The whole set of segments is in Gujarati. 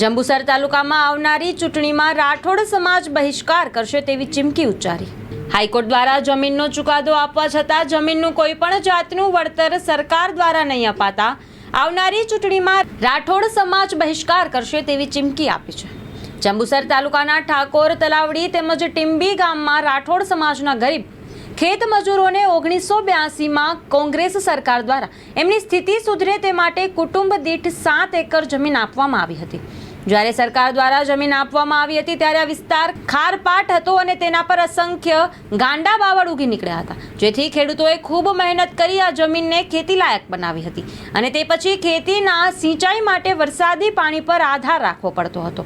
જંબુસર તાલુકામાં આવનારી ચૂંટણીમાં રાઠોડ સમાજ બહિષ્કાર કરશે તેવી ચીમકી ઉચ્ચારી. હાઈકોર્ટ દ્વારા જમીનનો ચુકાદો આપવા છતાં જમીનનું કોઈ પણ જાતનું વળતર સરકાર દ્વારા નહીં અપાતા. આવનારી ચૂંટણીમાં રાઠોડ સમાજ બહિષ્કાર કરશે તેવી ચીમકી આપી છે. જંબુસર તાલુકાના ઠાકોર, તલાવડી તેમજ ટીમ્બી ગામમાં રાઠોડ સમાજના ગરીબ, ખેત મજૂરોને ઓગણીસો બ્યાસીમાં કોંગ્રેસ સરકાર દ્વારા એમની સ્થિતિ સુધરે તે માટે કુટુંબ દીઠ સાત એકર જમીન આપવામાં આવી હતી. જ્યારે સરકાર દ્વારા જમીન આપવામાં આવી હતી ત્યારે આ વિસ્તાર ખારપાટ હતો અને તેના પર અસંખ્ય ગાંડા બાવળ ઉગી નીકળ્યા હતા. જેથી ખેડૂતોએ ખૂબ મહેનત કરી આ જમીનને ખેતીલાયક બનાવી હતી. અને તે પછી ખેતીના સિંચાઈ માટે વરસાદી પાણી પર આધાર રાખવો પડતો હતો.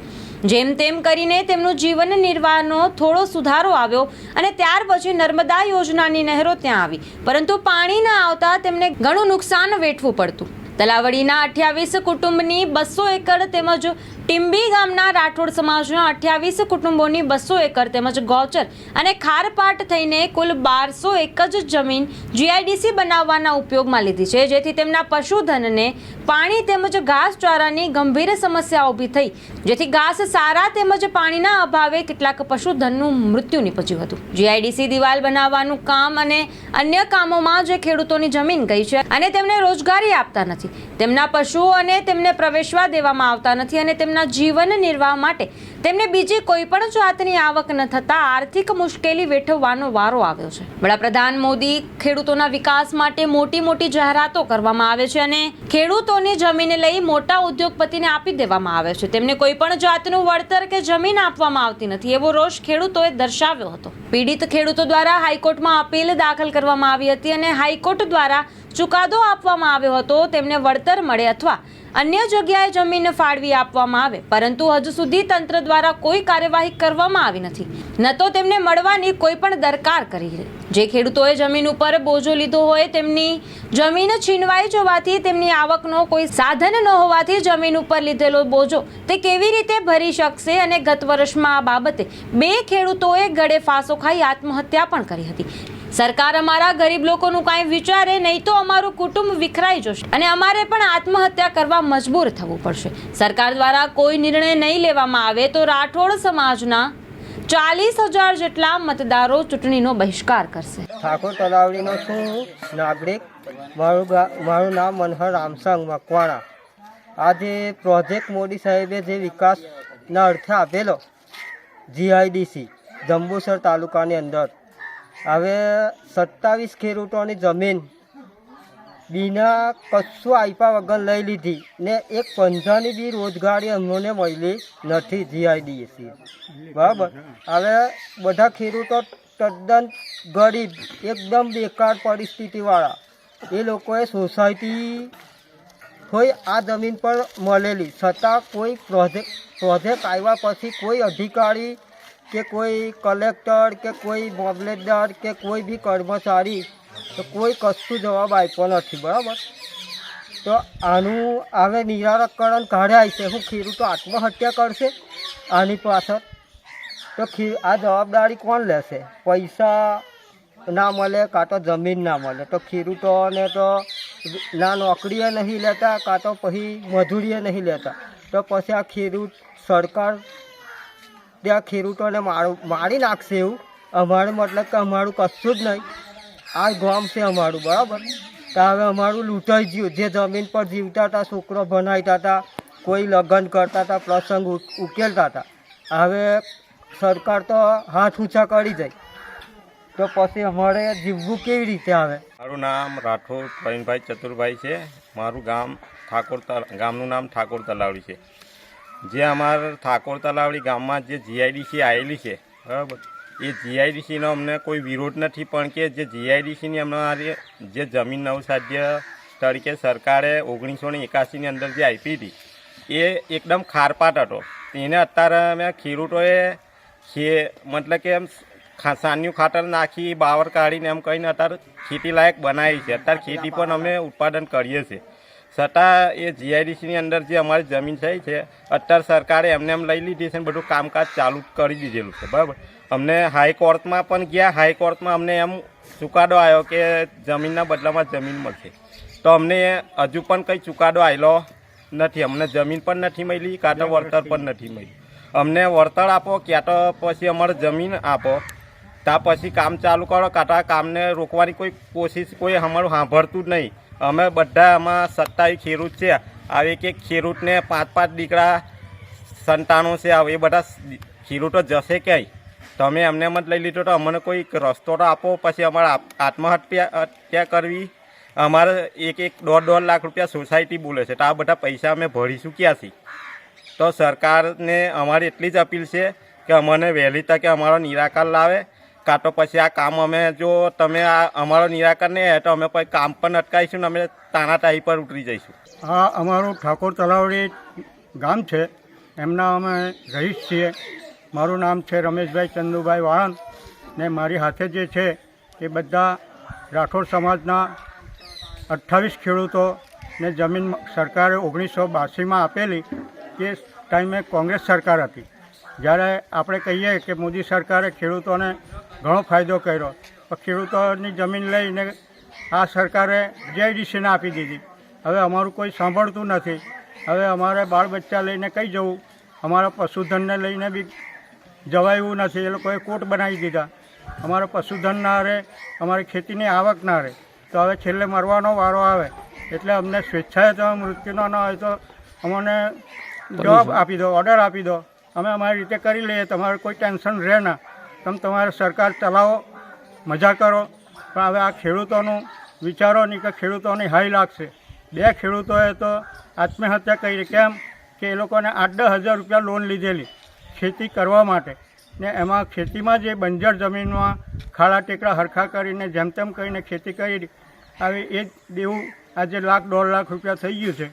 જેમ તેમ કરીને તેમનું જીવન નિર્વાહનો થોડો સુધારો આવ્યો અને ત્યાર પછી નર્મદા યોજનાની નહેરો ત્યાં આવી. પરંતુ પાણી ન આવતા તેમને ઘણું નુકસાન વેઠવું પડતું. તલાવડીના અઠ્યાવીસ કુટુંબની બસો એકર તેમજ ટિંબી ગામના રાઠોડ સમાજના અઠ્યાવીસ કુટુંબોની બસો એકર તેમજ ગૌચર અને ખારપાટ થઈને કુલ બારસો એક જ જમીન જીઆઈડીસી બનાવવાના ઉપયોગમાં લીધી છે, જેથી તેમના પશુધનને પાણી તેમજ ઘાસચારાની ગંભીર સમસ્યા ઊભી થઈ, જેથી ઘાસ સારા તેમજ પાણીના અભાવે કેટલાક પશુધનનું મૃત્યુ નીપજ્યું હતું. જીઆઈડીસી દિવાલ બનાવવાનું કામ અને અન્ય કામોમાં જે ખેડૂતોની જમીન ગઈ છે અને તેમને રોજગારી આપતા નથી. તેમના પશુઓ અને તેમને પ્રવેશવા દેવામાં આવતા નથી અને તેમના જીવન નિર્વાહ માટે. તેમને બીજી કોઈ પણ જાતની આવક ન થતા આર્થિક મુશ્કેલી વેઠવવાનો વારો આવ્યો છે. વડાપ્રધાન મોદી ખેડૂતોના વિકાસ માટે મોટી મોટી જાહેરાતો કરવામાં આવે છે અને ખેડૂતોની જમીન લઈ મોટા ઉદ્યોગપતિને આપી દેવામાં આવે છે. તેમને કોઈ પણ જાતનું વળતર કે જમીન આપવામાં આવતી નથી એવો રોષ ખેડૂતોએ દર્શાવ્યો હતો. પીડિત ખેડૂતો દ્વારા હાઈકોર્ટમાં અપીલ દાખલ કરવામાં આવી હતી અને હાઈકોર્ટ દ્વારા ચુકાદો આપવામાં આવ્યો હતો. તેમને વળતર મળે અથવા અન્ય જગ્યાએ જમીન ફાળવી આપવામાં આવે, પરંતુ હજુ સુધી તંત્ર દ્વારા કોઈ કાર્યવાહી કરવામાં આવી નથી. ન તો તેમને મળવાની કોઈ પણ દરકાર કરી જે ખેડૂતોએ જમીન ઉપર બોજો લીધો હોય, તેમની જમીન છીનવાઈ જવાથી તેમની આવકનો કોઈ સાધન ન હોવાથી જમીન ઉપર લીધેલો બોજો તે કેવી રીતે ભરી શકશે અને ગત વર્ષમાં આ બાબતે બે ખેડૂતોએ ગળે ફાંસો ખાઈ આત્મહત્યા પણ કરી હતી. સરકાર અમારા ગરીબ લોકોનું કાંઈ વિચારે નહીં તો અમારું કુટુંબ વિખરાઈ જશે અને અમારે પણ આત્મહત્યા કરવા મજબૂર થવું પડશે. સરકાર દ્વારા કોઈ નિર્ણય નહીં લેવામાં આવે તો રાઠોડ સમાજના ચાલીસ હજાર જેટલા મતદારો ચૂંટણીનો બહિષ્કાર કરશે. ઠાકોર તલાવડીનો છું, નાગરિક. મારું મારું નામ મનહર રામસંગ મકવાણા. આજે પ્રોજેક્ટ મોદી સાહેબે જે વિકાસના અર્થે આપેલો, જીઆઈડીસી, જંબુસર તાલુકાની અંદર. હવે સત્તાવીસ ખેડૂતોની જમીન બીના કશું આપ્યા વગર લઈ લીધી ને એક પંજાની બી રોજગારી અમને મળી નથી જીઆઈડીએસી બરાબર? હવે બધા ખેડૂતો તદ્દન ગરીબ, એકદમ બેકાર પરિસ્થિતિવાળા. એ લોકોએ સોસાયટી હોય આ જમીન પર મળેલી. છતાં કોઈ પ્રોજેક્ટ પ્રોજેક્ટ આવ્યા પછી કોઈ અધિકારી કે કોઈ કલેક્ટર કે કોઈ મામલતદાર કે કોઈ બી કર્મચારી, તો કોઈ કશું જવાબ આપ્યો નથી, બરાબર? તો આનું હવે નિરાકરણ કાઢ્યા છે. હું ખેડૂતો આત્મહત્યા કરશે આની પાછળ. તો આ જવાબદારી કોણ લેશે? પૈસા ના મળે કાં તો જમીન ના મળે? તો ખેડૂતોને તો ના નોકરીએ નહીં લેતા, કાં તો પછી મજૂરીએ નહીં લેતા. તો પછી આ ખેડૂત સરકાર ત્યાં ખેડૂતોને મારું, મારી નાખશે એવું? અમારું મતલબ કે અમારું કશું જ નહીં. આ ગામ છે અમારું, બરાબર? તો હવે અમારું લૂંટાઈ ગયું. જે જમીન પર જીવતા હતા, છોકરો ભણાવતા હતા, કોઈ લગ્ન કરતા હતા, પ્રસંગ ઉકેલતા હતા. હવે સરકાર તો હાથ ઊંચા કરી જાય તો પછી અમારે જીવવું કેવી રીતે આવે? મારું નામ રાઠોડ પ્રવીણભાઈ ચતુરભાઈ છે. મારું ગામ ઠાકોર ગામનું નામ ઠાકોર તલાવડી છે. જે અમારા ઠાકોર તલાવડી ગામમાં જે જીઆઈડીસી આવેલી છે, બરાબર? એ જીઆઈડીસીનો અમને કોઈ વિરોધ નથી, પણ કે જે જીઆઈડીસીની અમારી જે જમીન નવસાધ્ય તરીકે સરકારે ઓગણીસો ને એકાસીની અંદર જે આપી હતી, એ એકદમ ખારપાટ હતો. એને અત્યારે અમે ખેડૂતોએ ખે મતલબ કે એમ સાનિયું ખાતર નાખી બાવર કાઢીને એમ કહીને અત્યારે ખેતી લાયક બનાવી છે. અત્યારે ખેતી પણ અમે ઉત્પાદન કરીએ છીએ. છતાં એ જીઆઈડીસીની અંદર જે અમારી જમીન થઈ છે. અત્યારે સરકારે એમને એમ લઈ લીધી છે ને બધું કામકાજ ચાલુ કરી દીધેલું છે, બરાબર. અમને હાઈકોર્ટમાં પણ ગયા. હાઈકોર્ટમાં અમને એમ ચુકાદો આવ્યો કે જમીનના બદલામાં જમીન મળશે. તો અમને હજુ પણ કંઈ ચુકાદો આવેલો નથી. અમને જમીન પણ નથી મળી, કાં તો વળતર પણ નથી મળી. અમને વળતર આપો, ક્યાં તો પછી અમારે જમીન આપો. ત્યાં પછી કામ ચાલુ કરો કાં કામને રોકવાની કોઈ કોશિશ કોઈ અમારું સાંભળતું જ નહીં. અમે બધા આમાં સત્તાવી ખેડૂત છે. આવી કે ખેડૂતને પાંચ પાંચ દીકરા, સંતાનો છે. આવે એ બધા ખેડૂતો જશે ક્યાંય? તમે એમને એમ જ લઈ લીધો તો અમને કોઈ રસ્તો તો આપો, પછી અમારે આત્મહત્યા, હત્યા કરવી. અમારે એક એક દોઢ દોઢ લાખ રૂપિયા સોસાયટી બોલે છે. તો આ બધા પૈસા અમે ભરીશું ક્યાંથી? તો સરકારને અમારી એટલી જ અપીલ છે કે અમને વહેલી તકે અમારો નિરાકાર લાવે. કાં તો પછી આ કામ અમે જો તમે આ અમારો નિરાકરણ નહીં તો અમે પછી કામ પણ અટકાવીશું ને અમે તાનાતાહી પર ઉતરી જઈશું. આ અમારું ઠાકોર તલાવડી ગામ છે. એમના અમે રહીશ છીએ. મારું નામ છે રમેશભાઈ ચંદુભાઈ વાળંદ ને મારી હાથે જે છે એ બધા રાઠોડ સમાજના અઠ્ઠાવીસ ખેડૂતો ને જમીન સરકારે ઓગણીસો બાસીમાં આપેલી. તે ટાઈમે કોંગ્રેસ સરકાર હતી. જ્યારે આપણે કહીએ કે મોદી સરકારે ખેડૂતોને ઘણો ફાયદો કર્યો તો ખેડૂતોની જમીન લઈને આ સરકારે જીઆઈડીસીને આપી દીધી. હવે અમારું કોઈ સાંભળતું નથી. હવે અમારે બાળ બચ્ચા લઈને કઈ જવું? અમારા પશુધનને લઈને બી જવાયું નથી. એ લોકોએ કોર્ટ બનાવી દીધા. અમારે પશુધન ના રહે અમારી ખેતીની આવક ના રહે તો હવે છેલ્લે મરવાનો વારો આવે. એટલે અમને સ્વેચ્છાએ તો મૃત્યુનો ન હોય તો અમને જવાબ આપી દો ઓર્ડર આપી દો. અમે અમારી રીતે કરી લઈએ, તમારે કોઈ ટેન્શન રહે ના. તમે તમારે સરકાર ચલાવો, મજા કરો. પણ હવે આ ખેડૂતોનું વિચારો નહીં કે ખેડૂતોની હાઈ લાગશે. બે ખેડૂતોએ તો આત્મહત્યા કરી. કેમ? કે એ લોકોને આઠ દસ હજાર રૂપિયા લોન લીધેલી ખેતી કરવા માટે. ને એમાં ખેતીમાં જે બંજર જમીનમાં ખાડા ટેકરા હરખા કરીને જેમ તેમ કરીને ખેતી કરી, હવે એ દેવું આજે લાખ દોઢ લાખ રૂપિયા થઈ ગયું છે.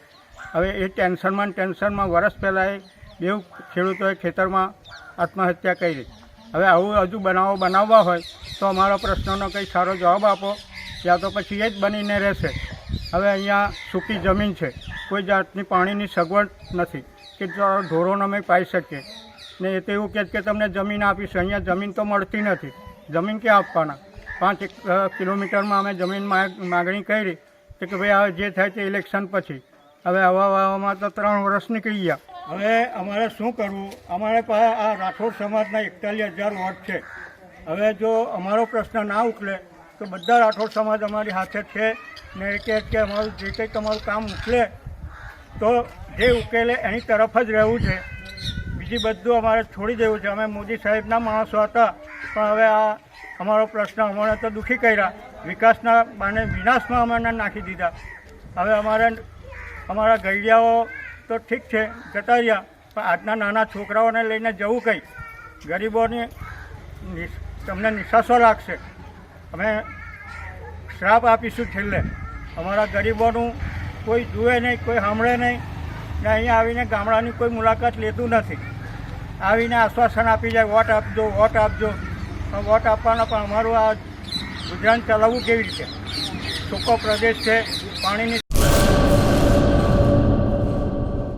હવે એ ટેન્શનમાં ટેન્શનમાં વરસ પહેલાં બેઉ ખેડૂતોએ ખેતરમાં આત્મહત્યા કરી. હવે આવું હજુ બનાવો બનાવવા હોય તો અમારા પ્રશ્નનો કંઈ સારો જવાબ આપો. ત્યાં તો પછી એ જ બનીને રહેશે. હવે અહીંયા સૂકી જમીન છે. કોઈ જાતની પાણીની સગવડ નથી. કે ઢોરોન અમે પાઈ શકીએ? ને એ તો એવું કહે કે તમને જમીન આપીશું. અહીંયા જમીન તો મળતી નથી. જમીન ક્યાં આપવાના? પાંચ એક કિલોમીટરમાં અમે જમીન માગ- માગણી કરી કે ભાઈ હવે જે થાય તે ઇલેક્શન પછી. હવે આવા વાવામાં તો ત્રણ વર્ષ નીકળી ગયા. હવે અમારે શું કરવું? અમારે પાસે આ રાઠોડ સમાજના એકતાલીસ હજાર વોટ છે. હવે જો અમારો પ્રશ્ન ના ઉકલે, તો બધા રાઠોડ સમાજ અમારી હાથે છે ને એ કે અમારું, જે કંઈ તમારું કામ ઉકલે, તો જે ઉકેલે એની તરફ જ રહેવું છે. બીજી બધું અમારે છોડી દેવું છે. અમે મોદી સાહેબના માણસો હતા, પણ હવે આ અમારો પ્રશ્ન અમારે તો દુઃખી કર્યા. વિકાસના બાને વિનાશમાં અમે નાખી દીધા. હવે અમારે, અમારા ગૈડિયાઓ તો ઠીક છે, જતા રહ્યા. પણ આજના નાના છોકરાઓને લઈને જવું કંઈ? ગરીબોની તમને નિશાસો લાગશે. અમે શ્રાપ આપીશું છેલ્લે. અમારા ગરીબોનું કોઈ જુએ નહીં, કોઈ સાંભળે નહીં. ને અહીંયા આવીને ગામડાની કોઈ મુલાકાત લેતું નથી. આવીને આશ્વાસન આપી જાય, વોટ આપજો વોટ આપજો. પણ વોટ આપવાના પણ અમારું આ ગુજરાન ચલાવવું કેવી રીતે? સૂકો પ્રદેશ છે, પાણીની